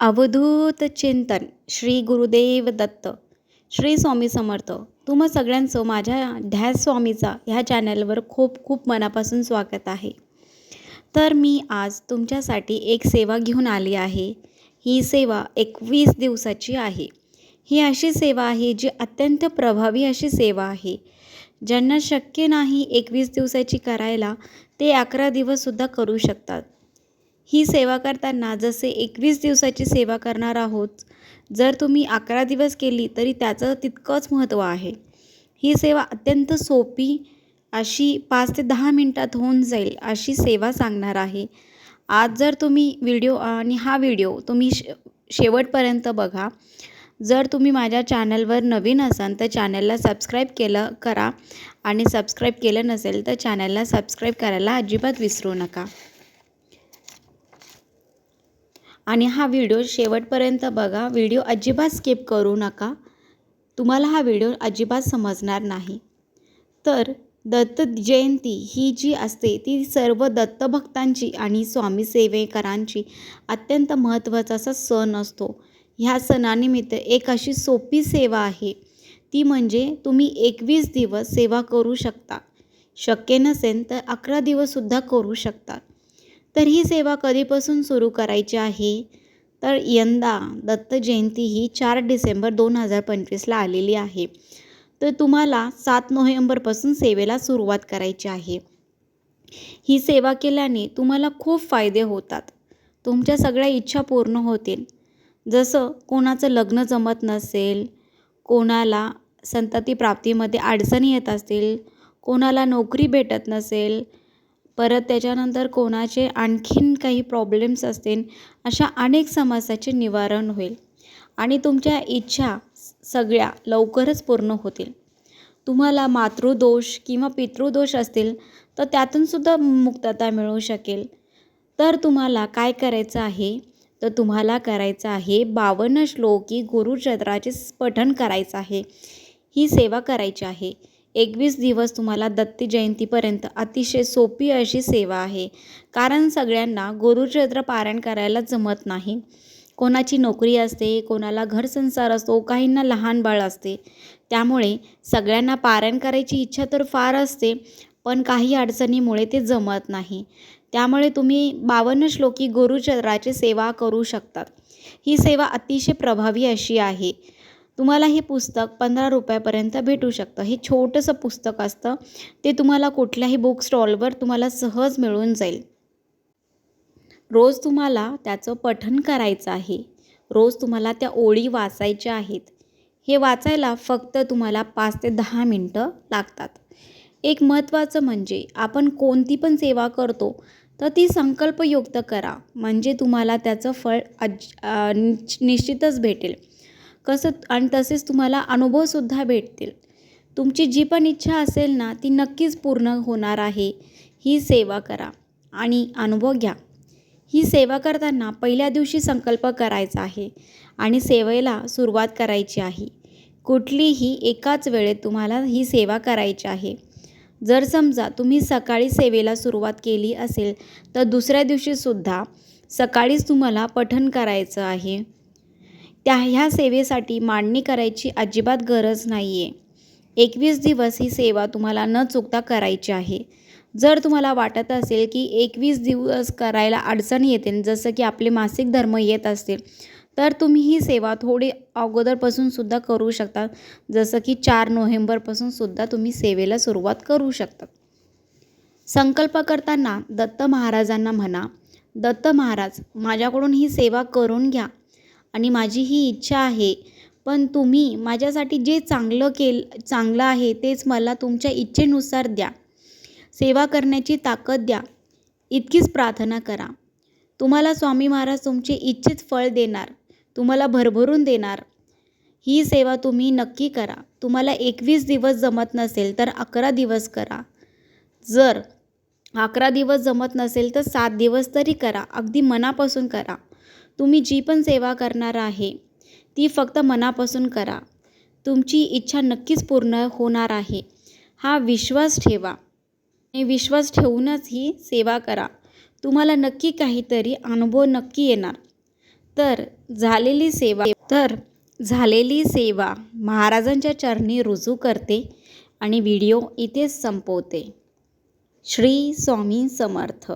अवधूत चिंतन श्री गुरुदेव दत्त श्री स्वामी समर्थ. तुम्हा सगळ्यांचं माझ्या ध्यास स्वामीचा ह्या चॅनलवर खूप खूप मनापासून स्वागत आहे. तर मी आज तुमच्यासाठी एक सेवा घेऊन आली आहे. ही सेवा एकवीस दिवसाची आहे. ही अशी सेवा आहे जी अत्यंत प्रभावी अशी सेवा आहे. ज्यांना शक्य नाही एकवीस दिवसाची करायला ते अकरा दिवससुद्धा करू शकतात. ही सेवा करताना जसे एकवीस दिवसाची सेवा करणार आहोत जर तुम्ही अकरा दिवस केली तरी त्याचं तितकंच महत्त्व आहे. ही सेवा अत्यंत सोपी अशी पाच ते दहा मिनटात होऊन जाईल अशी सेवा सांगणार आहे. आज जर तुम्ही व्हिडिओ आणि हा व्हिडिओ तुम्ही शे शेवटपर्यंत बघा. जर तुम्ही माझ्या चॅनलवर नवीन असाल तर चॅनलला सबस्क्राईब केलं करा आणि सबस्क्राईब केलं नसेल तर चॅनलला सबस्क्राईब करायला अजिबात विसरू नका. आणि हा व्हिडिओ शेवटपर्यंत बघा. व्हिडिओ अजिबात स्किप करू नका. तुम्हाला हा व्हिडिओ अजिबात समजणार नाही. तर दत्त जयंती ही जी असते ती सर्व दत्तभक्तांची आणि स्वामी सेवेकरांची अत्यंत महत्त्वाचा असा सण असतो. ह्या सणानिमित्त एक अशी सोपी सेवा आहे. ती म्हणजे तुम्ही एकवीस दिवस सेवा करू शकता. शक्य नसेल तर अकरा दिवससुद्धा करू शकता. तर ही सेवा कधीपासून सुरू करायची आहे? तर यंदा दत्त जयंती ही चार डिसेंबर दोन हजार पंचवीसला आलेली आहे. तर तुम्हाला सात नोव्हेंबरपासून सेवेला सुरुवात करायची आहे. ही सेवा केल्याने तुम्हाला खूप फायदे होतात. तुमच्या सगळ्या इच्छा पूर्ण होतील. जसं कोणाचं लग्न जमत नसेल कोणाला संतती प्राप्तीमध्ये अडचणी येत असतील कोणाला नोकरी भेटत नसेल परत त्याच्यानंतर कोणाचे आणखीन काही प्रॉब्लेम्स असतील अशा अनेक समस्याचे निवारण होईल. आणि तुमच्या इच्छा सगळ्या लवकरच पूर्ण होतील. तुम्हाला मातृदोष किंवा पितृदोष असतील तर त्यातूनसुद्धा मुक्तता मिळू शकेल. तर तुम्हाला काय करायचं आहे? तर तुम्हाला करायचं आहे बावन्न श्लोकी गुरुचंद्राचे पठण करायचं आहे. ही सेवा करायची आहे. एकवीस दिवस तुम्हाला दत्त जयंतीपर्यंत अतिशय सोपी अशी सेवा आहे. कारण सगळ्यांना गुरुचरित्र पारायण करायला जमत नाही. कोणाची नोकरी असते कोणाला घरसंसार असतो काहींना लहान बाळ असते. त्यामुळे सगळ्यांना पारायण करायची इच्छा तर फार असते पण काही अडचणीमुळे ते जमत नाही. त्यामुळे तुम्ही बावन्न श्लोकी गुरुचंद्राची सेवा करू शकतात. ही सेवा अतिशय प्रभावी अशी आहे. तुम्हाला हे पुस्तक पंधरा रुपयापर्यंत भेटू शकतं. हे छोटंसं पुस्तक असतं. ते तुम्हाला कुठल्याही बुक स्टॉलवर तुम्हाला सहज मिळून जाईल. रोज तुम्हाला त्याचं पठण करायचं आहे. रोज तुम्हाला त्या ओळी वाचायच्या आहेत. हे वाचायला फक्त तुम्हाला पाच ते दहा मिनटं लागतात. एक महत्त्वाचं म्हणजे आपण कोणती पण सेवा करतो तर ती संकल्पयुक्त करा. म्हणजे तुम्हाला त्याचं फळ अज निश्चितच भेटेल. कसं आणि तसेच तुम्हाला अनुभवसुद्धा भेटतील. तुमची जी पण इच्छा असेल ना ती नक्कीच पूर्ण होणार आहे. ही सेवा करा आणि अनुभव घ्या. ही सेवा करताना पहिल्या दिवशी संकल्प करायचा आहे आणि सेवेला सुरुवात करायची आहे. कुठलीही एकाच वेळेत तुम्हाला ही सेवा करायची आहे. जर समजा तुम्ही सकाळी सेवेला सुरुवात केली असेल तर दुसऱ्या दिवशीसुद्धा सकाळीच तुम्हाला पठण करायचं आहे. त्या ह्या सेवेसाठी मांडणी करायची अजिबात गरज नाही आहे एकवीस दिवस ही सेवा तुम्हाला न चुकता करायची आहे. जर तुम्हाला वाटत असेल की एकवीस दिवस करायला अडचण येते जसं की आपले मासिक धर्म येत असतील तर तुम्ही ही सेवा थोडी अगोदरपासून सुद्धा करू शकता. जसं की चार नोव्हेंबरपासून सुद्धा तुम्ही सेवेला सुरुवात करू शकता. संकल्प करताना दत्त महाराजांना म्हणा दत्त महाराज माझ्याकडून ही सेवा करून घ्या. आणि माझी ही इच्छा आहे. पण तुम्ही माझ्यासाठी जे चांगलं केल चांगलं आहे तेच मला तुमच्या इच्छेनुसार द्या. सेवा करण्याची ताकद द्या. इतकीच प्रार्थना करा. तुम्हाला स्वामी महाराज तुमचे इच्छित फळ देणार. तुम्हाला भरभरून देणार. ही सेवा तुम्ही नक्की करा. तुम्हाला एकवीस दिवस जमत नसेल तर अकरा दिवस करा. जर अकरा दिवस जमत नसेल तर सात दिवस तरी करा. अगदी मनापासून करा. तुम्ही जी पण सेवा करणार आहे ती फक्त मनापासून करा. तुमची इच्छा नक्कीच पूर्ण होणार आहे. हा विश्वास ठेवा. आणि विश्वास ठेवूनच ही सेवा करा. तुम्हाला नक्की काहीतरी अनुभव नक्की येणार. तर झालेली सेवा तर झालेली सेवा महाराजांच्या चरणी रुजू करते आणि व्हिडिओ इथेच संपवते. श्री स्वामी समर्थ.